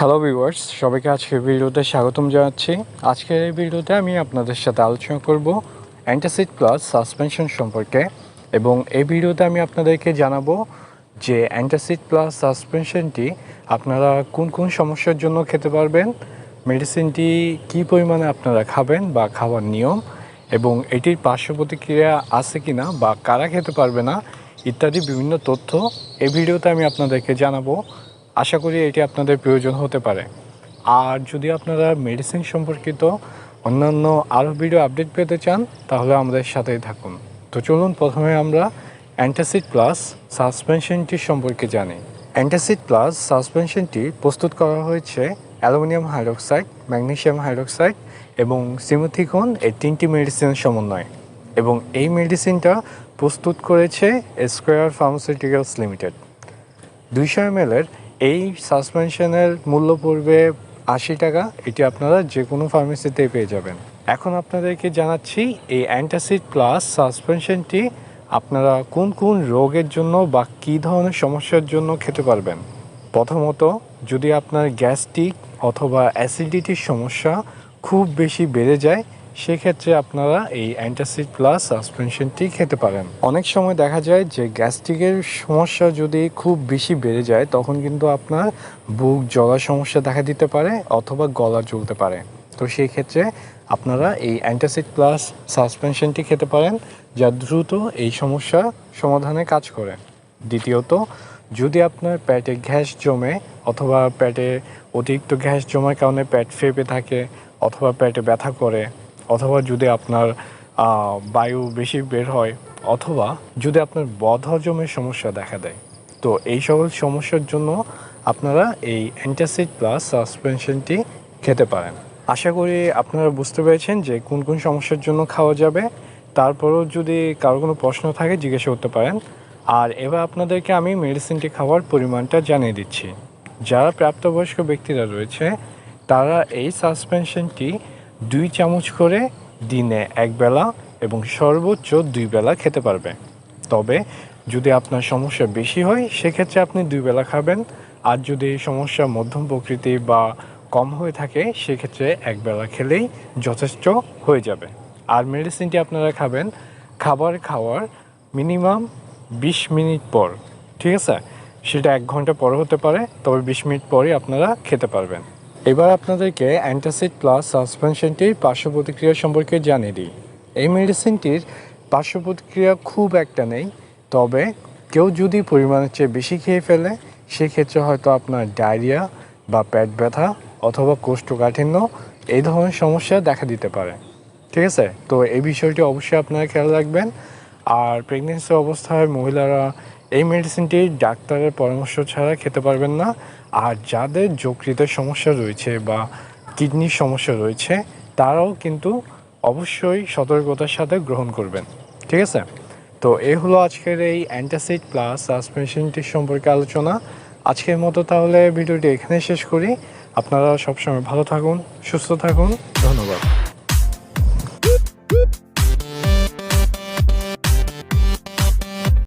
Hello viewers সবাইকে আজকের ভিডিওতে স্বাগতম জানাচ্ছি। আজকের এই ভিডিওতে আমি আপনাদের সাথে আলোচনা করব অ্যান্টাসিড প্লাস সাসপেনশন সম্পর্কে এবং এই ভিডিওতে আমি আপনাদেরকে জানাব যে অ্যান্টাসিড প্লাস সাসপেনশনটি আপনারা কোন কোন সমস্যার জন্য খেতে পারবেন মেডিসিনটি কী পরিমাণে আপনারা খাবেন বা খাওয়ার নিয়ম এবং এটির পার্শ্ব প্রতিক্রিয়া আছে কি না বা কারা খেতে পারবে না ইত্যাদি বিভিন্ন তথ্য এই ভিডিওতে আমি আপনাদেরকে জানাব। আশা করি এটি আপনাদের প্রয়োজন হতে পারে। আর যদি আপনারা মেডিসিন সম্পর্কিত অন্যান্য আরও ভিডিও আপডেট পেতে চান, তাহলে আমাদের সাথেই থাকুন। তো চলুন প্রথমে আমরা অ্যান্টাসিড প্লাস সাসপেনশনটি সম্পর্কে জানি। অ্যান্টাসিড প্লাস সাসপেনশনটি প্রস্তুত করা হয়েছে অ্যালুমিনিয়াম হাইড্রোক্সাইড, ম্যাগনেসিয়াম হাইড্রোক্সাইড এবং সিমোথিকন এই তিনটি মেডিসিনের সমন্বয়। এবং এই মেডিসিনটা প্রস্তুত করেছে স্কোয়ার ফার্মাসিউটিক্যালস লিমিটেড দুইশো এম এমএলের এই সাসপেনশনের মূল্য পড়বে আশি টাকা। এটি আপনারা যে কোনো ফার্মেসিতেই পেয়ে যাবেন। এখন আপনাদেরকে জানাচ্ছি, এই অ্যান্টাসিড প্লাস সাসপেনশনটি আপনারা কোন কোন রোগের জন্য বা কী ধরনের সমস্যার জন্য খেতে পারবেন? প্রথমত, যদি আপনার গ্যাস্ট্রিক অথবা অ্যাসিডিটির সমস্যা খুব বেশি বেড়ে যায় সেক্ষেত্রে আপনারা এই অ্যান্টাসিড প্লাস সাসপেনশনটি খেতে পারেন। অনেক সময় দেখা যায় যে গ্যাস্ট্রিকের সমস্যা যদি খুব বেশি বেড়ে যায়, তখন কিন্তু আপনার বুক জ্বলার সমস্যা দেখা দিতে পারে অথবা গলা জ্বলতে পারে। তো সেই ক্ষেত্রে আপনারা এই অ্যান্টাসিড প্লাস সাসপেনশনটি খেতে পারেন, যা দ্রুত এই সমস্যা সমাধানে কাজ করে। দ্বিতীয়ত, যদি আপনার পেটে গ্যাস জমে অথবা পেটে অতিরিক্ত গ্যাস জমার কারণে পেট ফেপে থাকে অথবা পেটে ব্যথা করে অথবা যদি আপনার বায়ু বেশি বের হয়, অথবা যদি আপনার বদ হজমের সমস্যা দেখা দেয়। তো এই সকল সমস্যার জন্য আপনারা এই অ্যান্টাসিড প্লাস সাসপেনশনটি খেতে পারেন। আশা করি আপনারা বুঝতে পেরেছেন যে কোন কোন সমস্যার জন্য খাওয়া যাবে। তারপরেও যদি কারও কোনো প্রশ্ন থাকে, জিজ্ঞাসা করতে পারেন। আর এবার আপনাদেরকে আমি মেডিসিনটি খাওয়ার পরিমাণটা জানিয়ে দিচ্ছি। যারা প্রাপ্তবয়স্ক ব্যক্তিরা রয়েছে, তারা এই সাসপেনশনটি দুই চামচ করে দিনে এক বেলা এবং সর্বোচ্চ দুই বেলা খেতে পারবে। তবে যদি আপনার সমস্যা বেশি হয়, সেক্ষেত্রে আপনি দুই বেলা খাবেন। আর যদি সমস্যা মধ্যম প্রকৃতি বা কম হয়ে থাকে, সেক্ষেত্রে এক বেলা খেলেই যথেষ্ট হয়ে যাবে। আর মেডিসিনটি আপনারা খাবেন খাবার খাওয়ার মিনিমাম বিশ মিনিট পর, ঠিক আছে? সেটা এক ঘণ্টা পর হতে পারে, তবে বিশ মিনিট পরই আপনারা খেতে পারবেন। এবার আপনাদেরকে অ্যান্টাসিড প্লাস সাসপেনশনটির পার্শ্ব প্রতিক্রিয়া সম্পর্কে জানিয়ে দিই। এই মেডিসিনটির পার্শ্ব প্রতিক্রিয়া খুব একটা নেই, তবে কেউ যদি পরিমাণের চেয়ে বেশি খেয়ে ফেলে, সেক্ষেত্রে হয়তো আপনার ডায়রিয়া বা পেট ব্যথা অথবা কোষ্ঠকাঠিন্য এই ধরনের সমস্যা দেখা দিতে পারে। ঠিক আছে? তো এই বিষয়টি অবশ্যই আপনারা খেয়াল রাখবেন। আর প্রেগনেন্সি অবস্থায় মহিলারা এই মেডিসিনটি ডাক্তারের পরামর্শ ছাড়া খেতে পারবেন না। আর যাদের যকৃতের সমস্যা রয়েছে বা কিডনির সমস্যা রয়েছে, তারাও কিন্তু অবশ্যই সতর্কতার সাথে গ্রহণ করবেন। ঠিক আছে? তো এই হলো আজকের এই অ্যান্টাসিড প্লাস সাসপেনশনটির সম্পর্কে আলোচনা। আজকের মতো তাহলে ভিডিওটি এখানে শেষ করি। আপনারা সবসময় ভালো থাকুন, সুস্থ থাকুন। ধন্যবাদ।